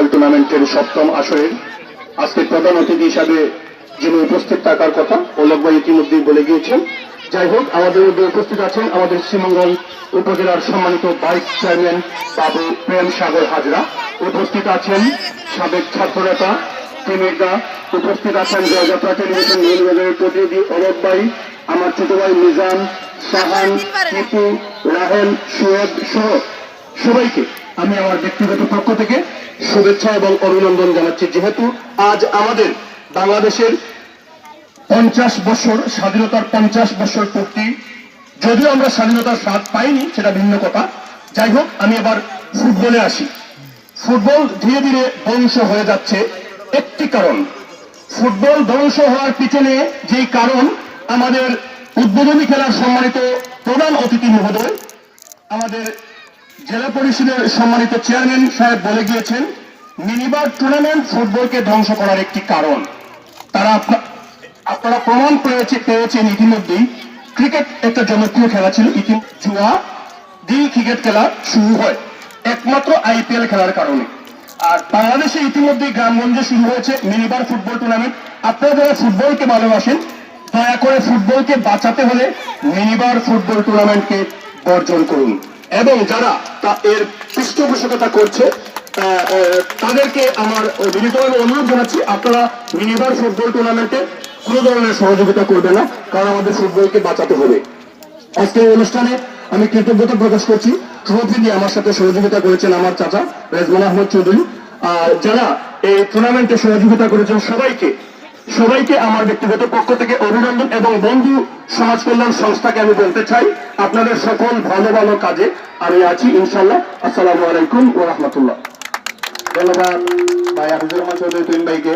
Football টুর্নামেন্টের সপ্তম আসরের আজকে প্রধান অতিথি হিসাবে যিনি উপস্থিত থাকার কথা অলোক ভাই ইতিমধ্যেই বলে গিয়েছেন যাই হোক আমাদের মধ্যে উপস্থিত আছেন আমাদের শ্রীমঙ্গল উপজেলার সম্মানিত ভাইস চেয়ারম্যান বাবু প্রেম সাগর হাজরা। উপস্থিত আছেন সাবেক ছাত্রনেতা তিমিরদা উপস্থিত আছেন জয়যাত্রা টেলিভিশন নিউজের প্রতিনিধি অলোক ভাই আমার ছোট ভাই মিজান শাহান টিপু রাহেল সোয়েব সহ সবাইকে। আমি আমার ব্যক্তিগত পক্ষ থেকে শুভেচ্ছা এবং অভিনন্দন জানাচ্ছি। যেহেতু আজ আমাদের বাংলাদেশের পঞ্চাশ বছর স্বাধীনতার পঞ্চাশ বছর পূর্তি, যদিও আমরা স্বাধীনতার স্বাদ পাইনি, সেটা ভিন্ন কথা। যাই হোক, আমি এবার ফুটবলে আসি। ফুটবল ধীরে ধীরে ধ্বংস হয়ে যাচ্ছে। একটি কারণ, ফুটবল ধ্বংস হওয়ার পিছনে যেই কারণ, আমাদের উদ্বোধনী খেলার সম্মানিত প্রধান অতিথি মহোদয়, আমাদের জেলা পরিষদের সম্মানিত চেয়ারম্যান সাহেব বলে গিয়েছেন, মিনিবার টুর্নামেন্ট ফুটবলকে ধ্বংস করার একটি কারণ। তারা আপনারা প্রমাণ পেয়েছে, পেয়েছেন ইতিমধ্যেই ক্রিকেট একটা জনপ্রিয় খেলা ছিল জুয়া দিয়ে ক্রিকেট খেলা শুরু হয়। একমাত্র আইপিএল খেলার কারণে। আর বাংলাদেশে ইতিমধ্যেই গ্রামগঞ্জে শুরু হয়েছে মিনিবার ফুটবল টুর্নামেন্ট আপনারা যারা ফুটবলকে ভালোবাসেন, দয়া করে ফুটবলকে বাঁচাতে হলে মিনিবার ফুটবল টুর্নামেন্টকে বর্জন করুন। এবং যারা তা এর পৃষ্ঠপোষকতা করছে তাদেরকে আমার বিনীতভাবে অনুরোধ জানাচ্ছি, আপনারা মিনিবার ফুটবল টুর্নামেন্টে কোনো ধরনের সহযোগিতা করবে না, কারণ আমাদের ফুটবলকে বাঁচাতে হবে। আজকের এই অনুষ্ঠানে আমি কৃতজ্ঞতা প্রকাশ করছি। দিয়ে আমার সাথে সহযোগিতা করেছেন আমার চাচা রেজমান আহমদ চৌধুরী। আর যারা এই টুর্নামেন্টে সহযোগিতা করেছেন সবাইকে সবাইকে আমার ব্যক্তিগত পক্ষ থেকে অভিনন্দন এবং বন্ধু সমাজ কল্যাণ সংস্থাকে আমি বলতে চাই, আপনাদের সকল ভালো ভালো কাজে আমি আছি ইনশাল্লাহ আসসালামু আলাইকুম ও রহমতুল্লাহ। ধন্যবাদ। ভাই আফিজুর রহমান চৌধুরী তুইন ভাইকে।